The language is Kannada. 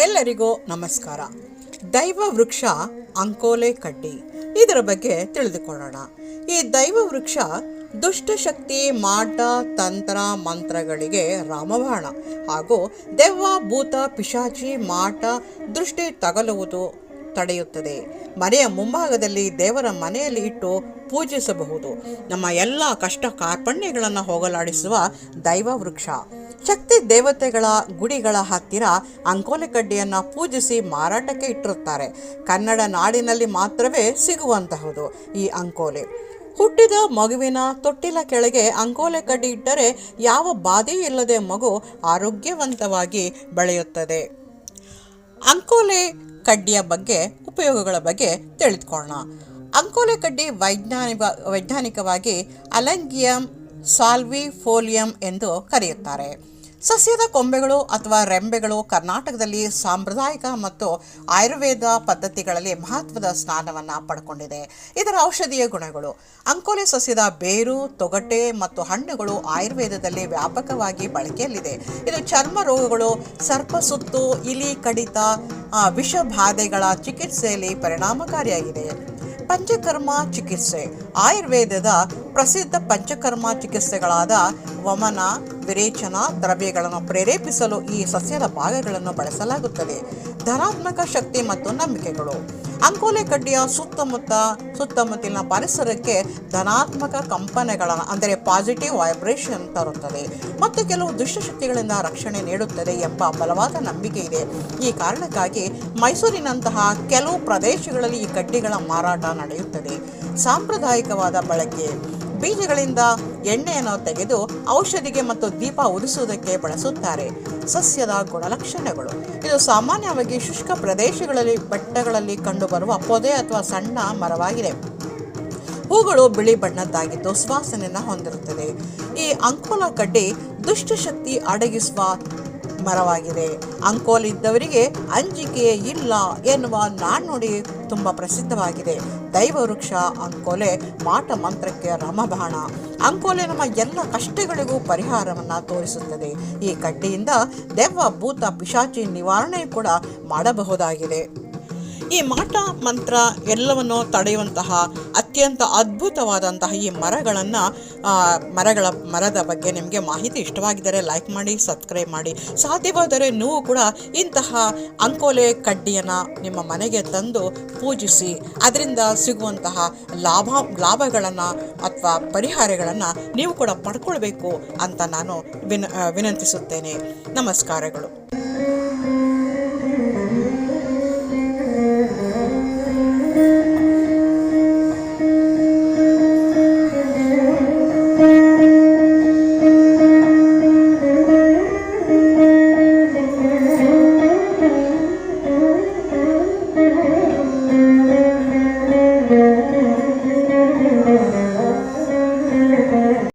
ಎಲ್ಲರಿಗೂ ನಮಸ್ಕಾರ. ದೈವ ವೃಕ್ಷ ಅಂಕೋಲೆ ಕಡ್ಡಿ. ಇದರ ಬಗ್ಗೆ ತಿಳಿದುಕೊಳ್ಳೋಣ. ಈ ದೈವ ವೃಕ್ಷ ದುಷ್ಟಶಕ್ತಿ ಮಾಟ, ತಂತ್ರ, ಮಂತ್ರಗಳಿಗೆ ರಾಮಬಾಣ ಹಾಗೂ ದೆವ್ವ, ಭೂತ, ಪಿಶಾಚಿ, ಮಾಟ ದೃಷ್ಟಿ ತಗಲುವುದು ತಡೆಯುತ್ತದೆ. ಮನೆಯ ಮುಂಭಾಗದಲ್ಲಿ ದೇವರ ಮನೆಯಲ್ಲಿ ಇಟ್ಟು ಪೂಜಿಸಬಹುದು. ನಮ್ಮ ಎಲ್ಲ ಕಷ್ಟ ಕಾರ್ಪಣ್ಯಗಳನ್ನು ಹೋಗಲಾಡಿಸುವ ದೈವ ವೃಕ್ಷ. ಶಕ್ತಿ ದೇವತೆಗಳ ಗುಡಿಗಳ ಹತ್ತಿರ ಅಂಕೋಲೆ ಕಡ್ಡಿಯನ್ನು ಪೂಜಿಸಿ ಮಾರಾಟಕ್ಕೆ ಇಟ್ಟಿರುತ್ತಾರೆ. ಕನ್ನಡ ನಾಡಿನಲ್ಲಿ ಮಾತ್ರವೇ ಸಿಗುವಂತಹುದು ಈ ಅಂಕೋಲೆ. ಹುಟ್ಟಿದ ಮಗುವಿನ ತೊಟ್ಟಿಲ ಕೆಳಗೆ ಅಂಕೋಲೆ ಕಡ್ಡಿ ಇಟ್ಟರೆ ಯಾವ ಬಾಧೆ ಇಲ್ಲದೆ ಮಗು ಆರೋಗ್ಯವಂತವಾಗಿ ಬೆಳೆಯುತ್ತದೆ. ಅಂಕೋಲೆ ಕಡ್ಡಿಯ ಬಗ್ಗೆ, ಉಪಯೋಗಗಳ ಬಗ್ಗೆ ತಿಳಿದುಕೊಳ್ಳೋಣ. ಅಂಕೋಲೆ ಕಡ್ಡಿ ವೈಜ್ಞಾನಿಕ, ವೈಜ್ಞಾನಿಕವಾಗಿ ಅಲಂಗಿಯಂ, ಸಾಲ್ವಿಫೋಲಿಯಂ ಎಂದು ಕರೆಯುತ್ತಾರೆ. ಸಸ್ಯದ ಕೊಂಬೆಗಳು ಅಥವಾ ರೆಂಬೆಗಳು ಕರ್ನಾಟಕದಲ್ಲಿ ಸಾಂಪ್ರದಾಯಿಕ ಮತ್ತು ಆಯುರ್ವೇದ ಪದ್ಧತಿಗಳಲ್ಲಿ ಮಹತ್ವದ ಸ್ಥಾನವನ್ನು ಪಡ್ಕೊಂಡಿದೆ. ಇದರ ಔಷಧೀಯ ಗುಣಗಳು ಅಂಕೋಲೆ ಸಸ್ಯದ ಬೇರು, ತೊಗಟೆ ಮತ್ತು ಹಣ್ಣುಗಳು ಆಯುರ್ವೇದದಲ್ಲಿ ವ್ಯಾಪಕವಾಗಿ ಬಳಕೆಯಲ್ಲಿದೆ. ಇದು ಚರ್ಮ ರೋಗಗಳು ಸರ್ಪಸುತ್ತು ಇಲಿ ಕಡಿತ ವಿಷಬಾಧೆಗಳ ಚಿಕಿತ್ಸೆಯಲ್ಲಿ ಪರಿಣಾಮಕಾರಿಯಾಗಿದೆ. ಪಂಚಕರ್ಮ ಚಿಕಿತ್ಸೆ. ಆಯುರ್ವೇದದ ಪ್ರಸಿದ್ಧ ಪಂಚಕರ್ಮ ಚಿಕಿತ್ಸೆಗಳಾದ ವಮನ, ವಿರೇಚನ ದ್ರವ್ಯಗಳನ್ನು ಪ್ರೇರೇಪಿಸಲು ಈ ಸಸ್ಯದ ಭಾಗಗಳನ್ನು ಬಳಸಲಾಗುತ್ತದೆ. ಧನಾತ್ಮಕ ಶಕ್ತಿ ಮತ್ತು ನಂಬಿಕೆಗಳು. ಅಂಕೋಲೆ ಕಡ್ಡಿಯ ಸುತ್ತಮುತ್ತ ಸುತ್ತಮುತ್ತಲಿನ ಪರಿಸರಕ್ಕೆ ಧನಾತ್ಮಕ ಕಂಪನೆಗಳನ್ನು ಅಂದರೆ ಪಾಸಿಟಿವ್ ವೈಬ್ರೇಷನ್ ತರುತ್ತದೆ. ಮತ್ತು ಕೆಲವು ದುಷ್ಟಶಕ್ತಿಗಳಿಂದ ರಕ್ಷಣೆ ನೀಡುತ್ತದೆ ಎಂಬ ಬಲವಾದ ನಂಬಿಕೆ ಇದೆ. ಈ ಕಾರಣಕ್ಕಾಗಿ ಮೈಸೂರಿನಂತಹ ಕೆಲವು ಪ್ರದೇಶಗಳಲ್ಲಿ ಈ ಕಡ್ಡಿಗಳ ಮಾರಾಟ ನಡೆಯುತ್ತದೆ. ಸಾಂಪ್ರದಾಯಿಕವಾದ ಬಳಕೆ. ಬೀಜಗಳಿಂದ ಎಣ್ಣೆಯನ್ನು ತೆಗೆದು ಔಷಧಿಗೆ ಮತ್ತು ದೀಪ ಉರಿಸುವುದಕ್ಕೆ ಬಳಸುತ್ತಾರೆ. ಸಸ್ಯದ ಗುಣಲಕ್ಷಣಗಳು. ಇದು ಸಾಮಾನ್ಯವಾಗಿ ಶುಷ್ಕ ಪ್ರದೇಶಗಳಲ್ಲಿ, ಬೆಟ್ಟಗಳಲ್ಲಿ ಕಂಡುಬರುವ ಪೊದೆ ಅಥವಾ ಸಣ್ಣ ಮರವಾಗಿದೆ. ಹೂಗಳು ಬಿಳಿ ಬಣ್ಣದ್ದಾಗಿದ್ದು ಸುವಾಸನೆಯನ್ನು ಹೊಂದಿರುತ್ತದೆ. ಈ ಅಂಕೋಲ ಕಡ್ಡಿ ದುಷ್ಟಶಕ್ತಿ ಅಡಗಿಸುವ ಮರವಾಗಿದೆ. ಅಂಕೋಲ್ ಇದ್ದವರಿಗೆ ಅಂಜಿಕೆ ಇಲ್ಲ ಎನ್ನುವ ನಾಣ್ಣುಡಿ ತುಂಬ ಪ್ರಸಿದ್ಧವಾಗಿದೆ. ದೈವ ವೃಕ್ಷ ಅಂಕೋಲೆ ಮಾಟ ಮಂತ್ರಕ್ಕೆ ರಮಬಾಣ. ಅಂಕೋಲೆ ನಮ್ಮ ಎಲ್ಲ ಕಷ್ಟಗಳಿಗೂ ಪರಿಹಾರವನ್ನು ತೋರಿಸುತ್ತದೆ. ಈ ಕಡ್ಡಿಯಿಂದ ದೆವ್ವ, ಭೂತ, ಪಿಶಾಚಿ ನಿವಾರಣೆ ಕೂಡ ಮಾಡಬಹುದಾಗಿದೆ. ಈ ಮಾಟ ಮಂತ್ರ ಎಲ್ಲವನ್ನು ತಡೆಯುವಂತಹ ಅತ್ಯಂತ ಅದ್ಭುತವಾದಂತಹ ಈ ಮರಗಳನ್ನು ಮರಗಳ ಮರದ ಬಗ್ಗೆ ನಿಮಗೆ ಮಾಹಿತಿ ಇಷ್ಟವಾಗಿದ್ದರೆ ಲೈಕ್ ಮಾಡಿ ಸಬ್ಸ್ಕ್ರೈಬ್ ಮಾಡಿ. ಸಾಧ್ಯವಾದರೆ ನೀವು ಕೂಡ ಇಂತಹ ಅಂಕೋಲೆ ಕಡ್ಡಿಯನ್ನು ನಿಮ್ಮ ಮನೆಗೆ ತಂದು ಪೂಜಿಸಿ, ಅದರಿಂದ ಸಿಗುವಂತಹ ಲಾಭ, ಲಾಭಗಳನ್ನು ಅಥವಾ ಪರಿಹಾರಗಳನ್ನು ನೀವು ಕೂಡ ಪಡ್ಕೊಳ್ಬೇಕು ಅಂತ ನಾನು ವಿನ, ವಿನಂತಿಸುತ್ತೇನೆ. ನಮಸ್ಕಾರಗಳು.